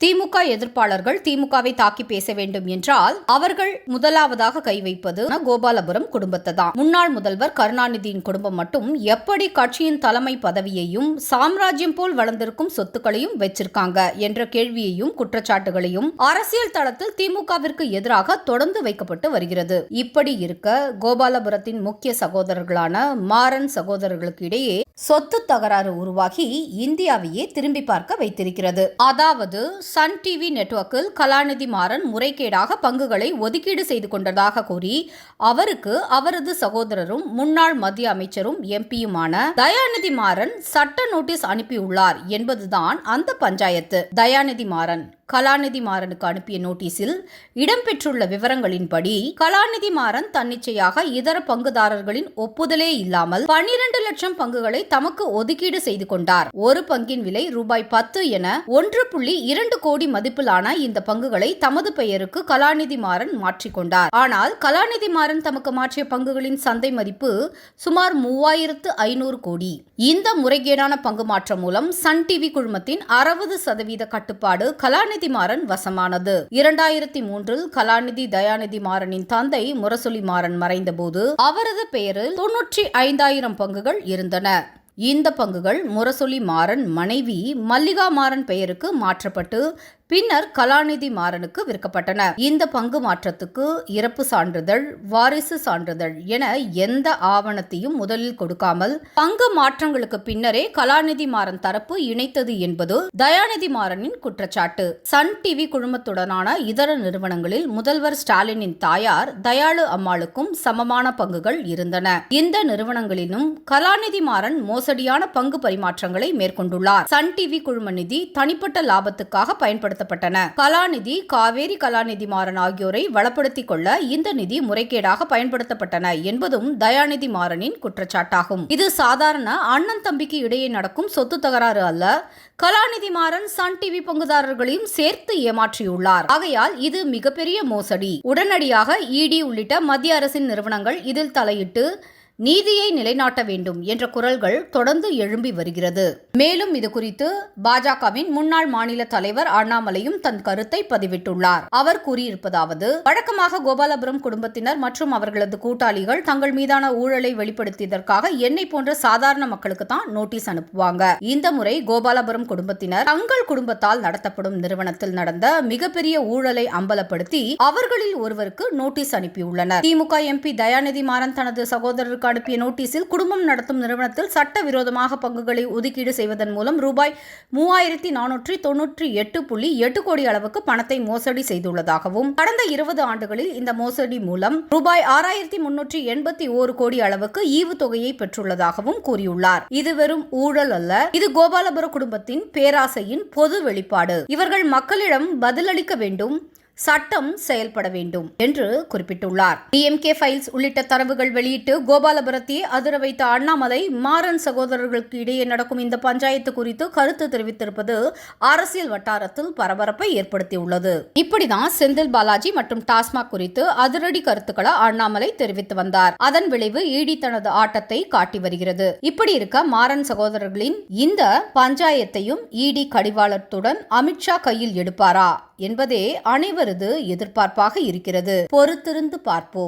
திமுக எதிர்ப்பாளர்கள் திமுகவை தாக்கி பேச வேண்டும் என்றால் அவர்கள் முதலாவதாக கை வைப்பது கோபாலபுரம் குடும்பத்தை தான் முன்னாள் முதல்வர் கருணாநிதியின் குடும்பம் மட்டும் எப்படி கட்சியின் தலைமை பதவியையும் சாம்ராஜ்யம் போல் வளர்ந்திருக்கும் சொத்துக்களையும் வச்சிருக்காங்க என்ற கேள்வியையும் குற்றச்சாட்டுகளையும் அரசியல் தளத்தில் திமுகவிற்கு எதிராக தொடர்ந்து வைக்கப்பட்டு வருகிறது. இப்படி இருக்க கோபாலபுரத்தின் முக்கிய சகோதரர்களான மாறன் சகோதரர்களுக்கு இடையே சொத்து தகராறு உருவாகி இந்தியாவையே திரும்பி பார்க்க வைத்திருக்கிறது. அதாவது சன் டிவி நெட்வொர்க்கில் கலாநிதி மாறன் முறைகேடாக பங்குகளை ஒதுக்கீடு செய்து கொண்டதாக கூறி அவருக்கு அவரது சகோதரரும் முன்னாள் மத்திய அமைச்சரும் எம்பியுமான தயாநிதி மாறன் சட்ட நோட்டீஸ் அனுப்பியுள்ளார் என்பதுதான் அந்த பஞ்சாயத்து. தயாநிதி மாறன் கலாநிதி மாறனுக்கு அனுப்பிய நோட்டீஸில் இடம்பெற்றுள்ள விவரங்களின்படி கலாநிதி மாறன் தன்னிச்சையாக இதர பங்குதாரர்களின் ஒப்புதலே இல்லாமல் பன்னிரண்டு லட்சம் பங்குகளை தமக்கு ஒதுக்கீடு செய்து கொண்டார். ஒரு பங்கின் விலை ரூபாய் பத்து என ஒன்று புள்ளி இரண்டு கோடி மதிப்பிலான இந்த பங்குகளை தமது பெயருக்கு கலாநிதி மாறன் மாற்றிக்கொண்டார் ஆனால் கலாநிதி மாறன் தமக்கு மாற்றிய பங்குகளின் சந்தை மதிப்பு சுமார் மூவாயிரத்து ஐநூறு கோடி. இந்த முறைகேடான பங்கு மாற்றம் மூலம் சன் டிவி குழுமத்தின் அறுபது சதவீத கட்டுப்பாடு கலாநிதி மாறன் வசமானது. இரண்டாயிரத்தி மூன்றில் கலாநிதி தயாநிதி மாறனின் தந்தை முரசொலி மாறன் மறைந்தபோது அவரது பெயரில் தொன்னூற்றி ஐந்தாயிரம் பங்குகள் இருந்தன. இந்த பங்குகள் முரசொலி மாறன் மனைவி மல்லிகா மாறன் பெயருக்கு மாற்றப்பட்டு பின்னர் கலாநிதி மாறனுக்கு விற்கப்பட்டன. இந்த பங்கு மாற்றத்துக்கு இறப்பு சான்றிதழ் வாரிசு சான்றிதழ் என எந்த ஆவணத்தையும் முதலில் கொடுக்காமல் பங்கு மாற்றங்களுக்கு பின்னரே கலாநிதி மாறன் தரப்பு இணைத்தது என்பது தயாநிதி மாறனின் குற்றச்சாட்டு. சன் டிவி குழுமத்துடனான இதர நிறுவனங்களில் முதல்வர் ஸ்டாலினின் தாயார் தயாளு அம்மாளுக்கும் சமமான பங்குகள் இருந்தன. இந்த நிறுவனங்களிலும் கலாநிதி மாறன் மோசடியான பங்கு பரிமாற்றங்களை மேற்கொண்டுள்ளார். சன் டிவி குழும நிதி தனிப்பட்ட லாபத்துக்காக பயன்படுத்த பயன்படுத்தப்பட்டன கலாநிதி காவேரி கலாநிதி மாறன் ஆகியோரை வளப்படுத்திக் கொள்ள இந்த நிதி முறைகேடாக பயன்படுத்தப்பட்டன என்பதும் தயாநிதி மாறனின் குற்றச்சாட்டாகும். இது சாதாரண அண்ணன் தம்பிக்கு இடையே நடக்கும் சொத்து தகராறு அல்ல. கலாநிதி மாறன் சன் டிவி பங்குதாரர்களையும் சேர்த்து ஏமாற்றியுள்ளார். ஆகையால் இது மிகப்பெரிய மோசடி. உடனடியாக இடி உள்ளிட்ட மத்திய அரசின் நிறுவனங்கள் இதில் தலையிட்டு நீதியை நிலைநாட்ட வேண்டும் என்ற குரல்கள் தொடர்ந்து எழும்பி வருகிறது. மேலும் இது குறித்து பாஜகவின் முன்னாள் மாநில தலைவர் அண்ணாமலையும் தன் கருத்தை பதிவிட்டுள்ளார். அவர் கூறியிருப்பதாவது வழக்கமாக கோபாலபுரம் குடும்பத்தினர் மற்றும் அவர்களது கூட்டாளிகள் தங்கள் மீதான ஊழலை வெளிப்படுத்தியதற்காக என்னை போன்ற சாதாரண மக்களுக்கு தான் நோட்டீஸ் அனுப்புவாங்க. இந்த முறை கோபாலபுரம் குடும்பத்தினர் தங்கள் குடும்பத்தால் நடத்தப்படும் நிறுவனத்தில் நடந்த மிகப்பெரிய ஊழலை அம்பலப்படுத்தி அவர்களில் ஒருவருக்கு நோட்டீஸ் அனுப்பியுள்ளனர். திமுக எம்பி தயாநிதி மாறன் தனது சகோதரருக்கு அனுப்பிய நோட்டீஸில் குடும்பம் நடத்தும் நிறுவனத்தில் சட்டவிரோதமாக பங்குகளை ஒதுக்கீடு செய்வதன் மூலம் ரூபாய் மூவாயிரத்தி நானூற்றி தொன்னூற்றி எட்டு புள்ளி எட்டு கோடி அளவுக்கு பணத்தை மோசடி செய்துள்ளதாகவும் கடந்த இருபது ஆண்டுகளில் இந்த மோசடி மூலம் ரூபாய் ஆறாயிரத்தி முன்னூற்றி எண்பத்தி ஓரு கோடி அளவுக்கு ஈவு தொகையை பெற்றுள்ளதாகவும் கூறியுள்ளார். இது வெறும் ஊழல் அல்ல இது கோபாலபுர குடும்பத்தின் பேராசையின் பொது வெளிப்பாடு. இவர்கள் மக்களிடம் பதிலளிக்க வேண்டும். சட்டம் செயல்பட வேண்டும் என்று குறிப்பிட்டுள்ளார். டிஎம்கே ஃபைல்ஸ் உள்ளிட்ட தரவுகள் வெளியிட்டு கோபாலபுரத்தை அதிர வைத்த அண்ணாமலை மாறன் சகோதரர்களுக்கு இடையே நடக்கும் இந்த பஞ்சாயத்து குறித்து கருத்து தெரிவித்திருப்பது அரசியல் வட்டாரத்தில் பரபரப்பை ஏற்படுத்தியுள்ளது. இப்படிதான் செந்தில் பாலாஜி மற்றும் டாஸ்மாக் குறித்து அதிரடி கருத்துக்களை அண்ணாமலை தெரிவித்து வந்தார். அதன் விளைவு ஈடி தனது ஆட்டத்தை காட்டி வருகிறது. இப்படி இருக்க மாறன் சகோதரர்களின் இந்த பஞ்சாயத்தையும் ஈடி கடிவாளத்துடன் அமித்ஷா கையில் எடுப்பாரா? என்பதே அனைவரது எதிர்பார்ப்பாக இருக்கிறது. பொறுத்திருந்து பார்ப்போம்.